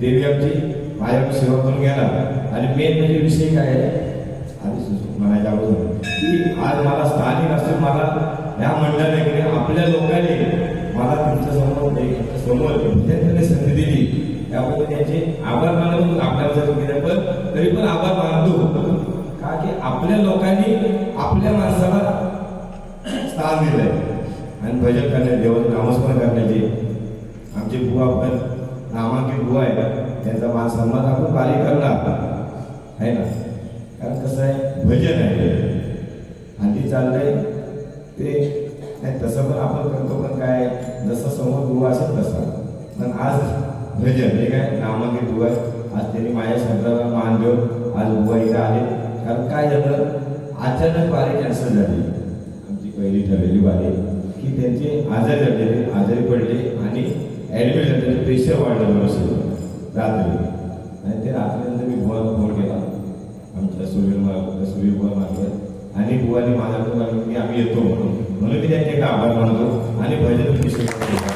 देवी आमची माझ्या सेवा करून गेला. आणि मेन म्हणजे विषय काय आहे? आधी म्हणायच्या अगोदर. की आज मला स्थानिक असून मला ह्या मंडळाने आपल्या लोकांनी मला तुमच्यासमोर एक- समोर त्यांनी संधी दिली. त्यामुळे त्यांचे आभार मानून आपल्याला पण तरी पण आभार मानतो का की आपल्या लोकांनी आपल्या माणसाला स्थान दिलंय. आणि भजन करण्याचे देवाचं नामस्मरण करण्याचे आमचे बुवा पण नामांकित बुवा आहे त्यांचा मान सन्मान आपण बारीक करणार आहे ना? कारण कसं आहे? भजन आहे हल्ली चाललंय ते. नाही तसं पण आपण करतो पण काय? जसं समोर बुवा असेल तसं. पण आज भजन हे काय? नामांकित बुवा आज त्यांनी माझ्या शब्दाला मान देऊन आज बुवा इथं आले. कारण काय झालं? अचानक वारी कॅन्सल झाली. आमची पहिली ठरलेली वारी की त्यांचे आजारी झाले आजारी पडले आणि ॲडमिट झालं त्याचं प्रेशर वाढलं व्यवस्थित रात्री. आणि ते रात्रीनंतर मी बुवाला फोन केला. आमच्या सूर्य सूर्य बुवा मार्फत. आणि बुवाने माझ्याकडून मी आम्ही येतो म्हणून. म्हणून मी त्यांचे आभार मानतो आणि भजन विषय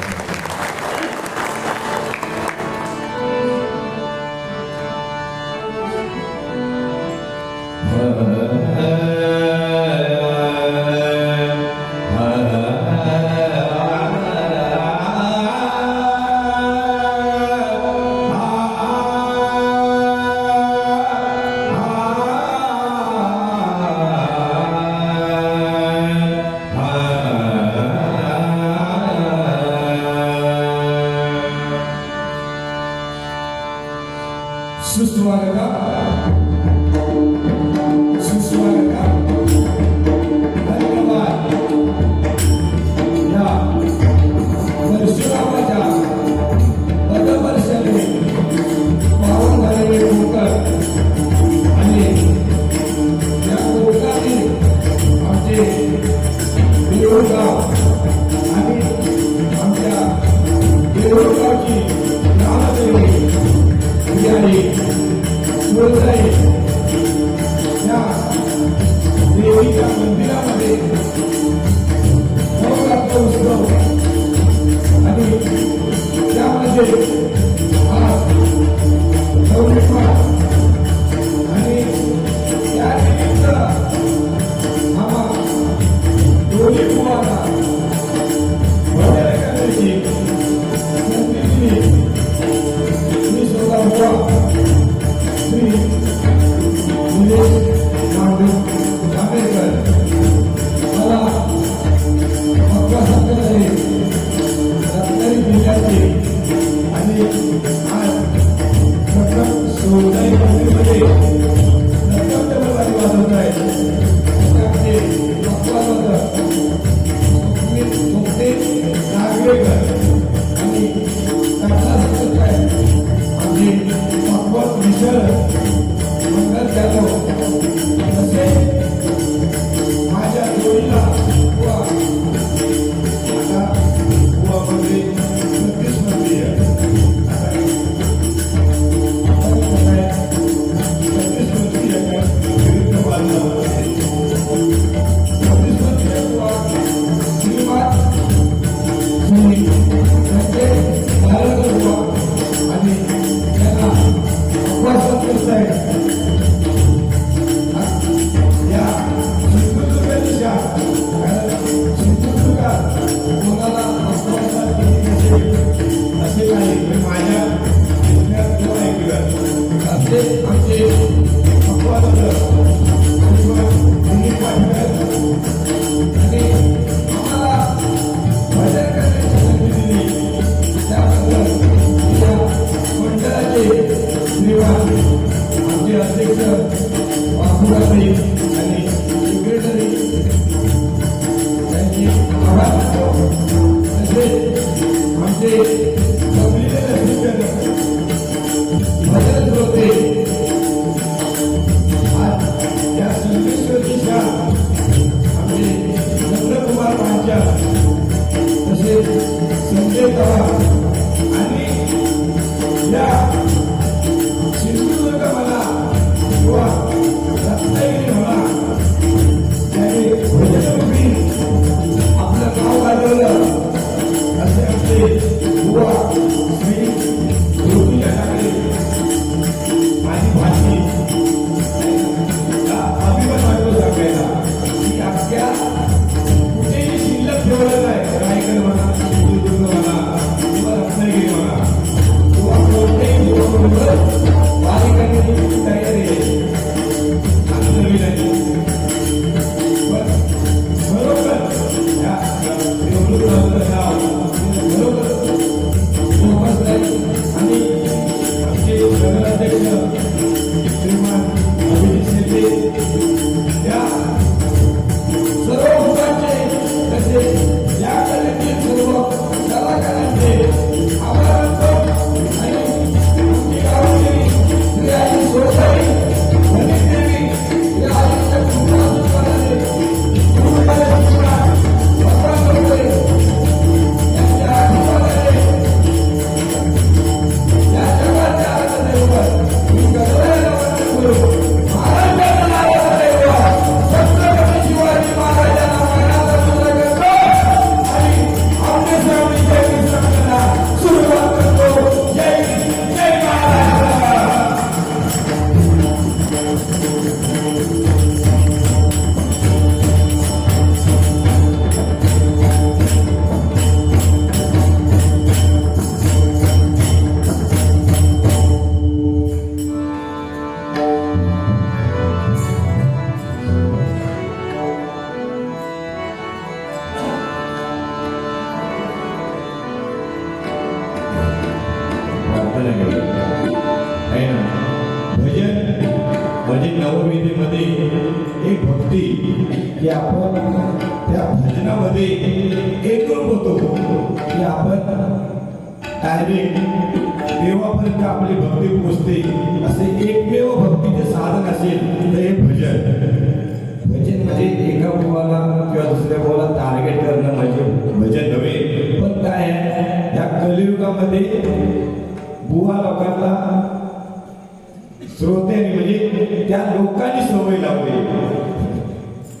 सत्तर आहे. विचार पक्वत मिश्र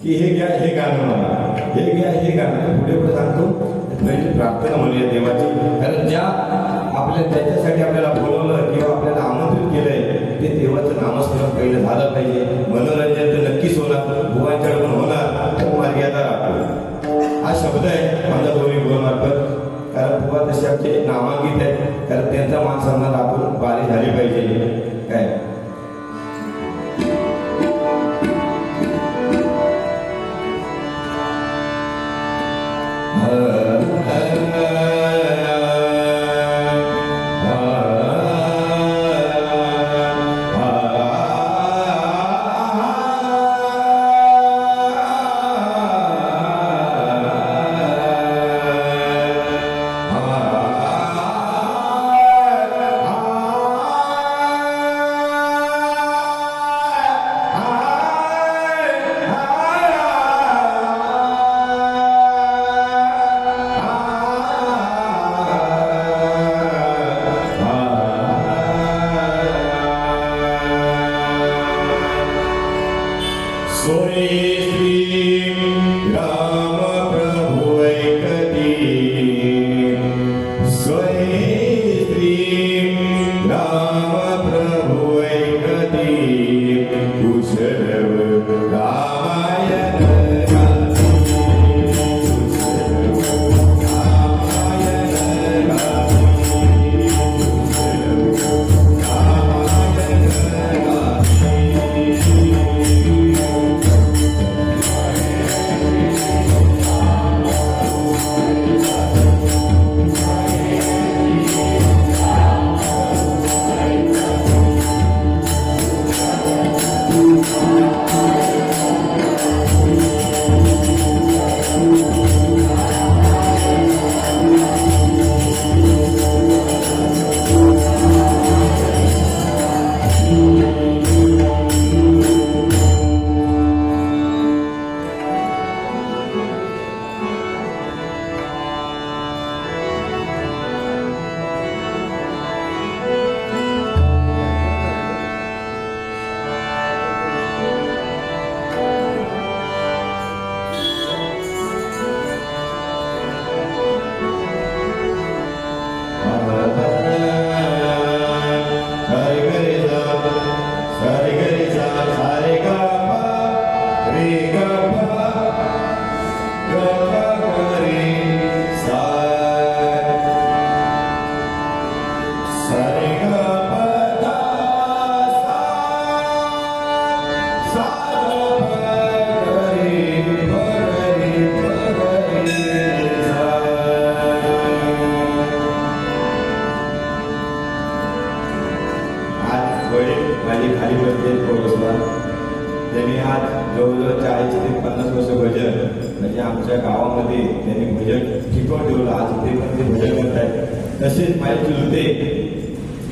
की हे घ्या हे गाणं म्हणा हे घ्या हे गाणं पुढे पुढे सांगतो. म्हणजे प्रार्थना म्हणूया देवाची. कारण ज्या आपल्या त्याच्यासाठी आपल्याला बोलवलं किंवा आपल्याला आमंत्रित केलंय ते देवाचं नामस्मरण पहिलं झालं पाहिजे. मनोरंजन तर नक्कीच होणार. भुवांच्या पण होणार. तो मर्यादा राखतो हा शब्द आहे माझा दोन्ही बुवामार्फत. कारण बुवा तसे आमचे नामांकित आहेत. कारण त्यांचा मान सन्मान आपण बारी झाली पाहिजे.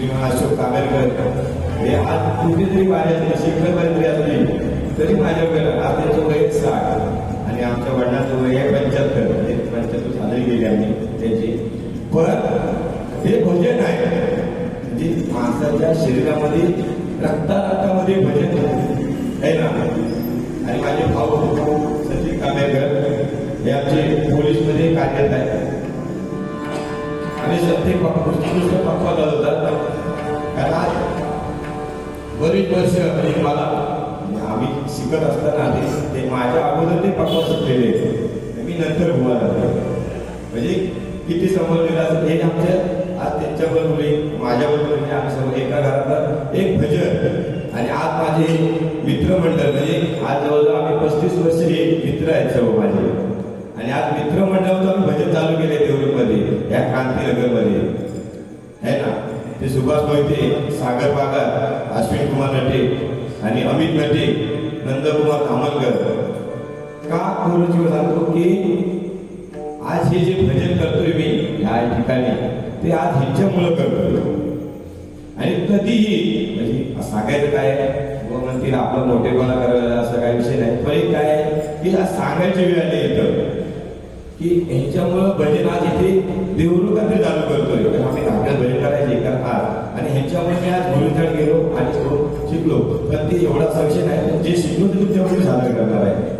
किंवा अशोक कामेरकर हे आज कुठेतरी माझ्या शिक्षणपर्यंत जरी असले तरी माझ्याकडे आज त्यांचं वय साठ आणि आमच्या वडिलांचं वय आहे पंच्याहत्तर म्हणजे पंच्याहत्तर साजरी गेली आम्ही त्याची पण हे भजन आहे म्हणजे माणसाच्या शरीरामध्ये रक्ता रक्तामध्ये भजन आहे ना आणि माझे भाऊ सचिन कामेकर हे आमचे पोलीसमध्ये कार्यरत आहेत आणि सत्य कृष्णकृष्ण पक्वा चालवतात कारण आज बरीच वर्ष म्हणजे मला. आम्ही शिकत असताना ते- ते माझ्या अगोदर ते पक्वा सुटलेले. मी नंतर उभा झालो. म्हणजे किती समजलेलं असं हे आमच्या आज त्यांच्याबरोबर माझ्याबरोबर म्हणजे आम्ही सर्व एका घरातलं एक भजन. आणि आज माझे मित्रमंडळ म्हणजे आज जवळजवळ आम्ही पस्तीस वर्ष हे मित्र आहेत सर्व माझे. आणि आज मित्रमंडळाचं आम्ही भजन चालू केले देवरूपमध्ये या क्रांतीनगरमध्ये. है ना? ते सुभाष मोहिते सागर बागार अश्विन कुमार नटे आणि अमित नटे नंदकुमार धामलकर का गुरुजी सांगतो की आज हे जे भजन करतोय मी या ठिकाणी ते आज ह्यांच्यामुळं करतोय. आणि कधीही म्हणजे सांगायचं काय म्हणतील आपलं मोठेपणा करायला असं काही विषय नाही. पण एक काय की आज सांगायची वेळ आली येतं की ह्यांच्यामुळं भजन आज इथे देवरू काहीतरी चालू करतोय आम्ही आपल्याला भजन करायचे करतात आणि ह्यांच्यामुळे मी आज गुरुकडे गेलो आणि शिकलो. पण ते एवढा सक्षम आहे जे शिकलो ते तेवढे सादर करणार आहे.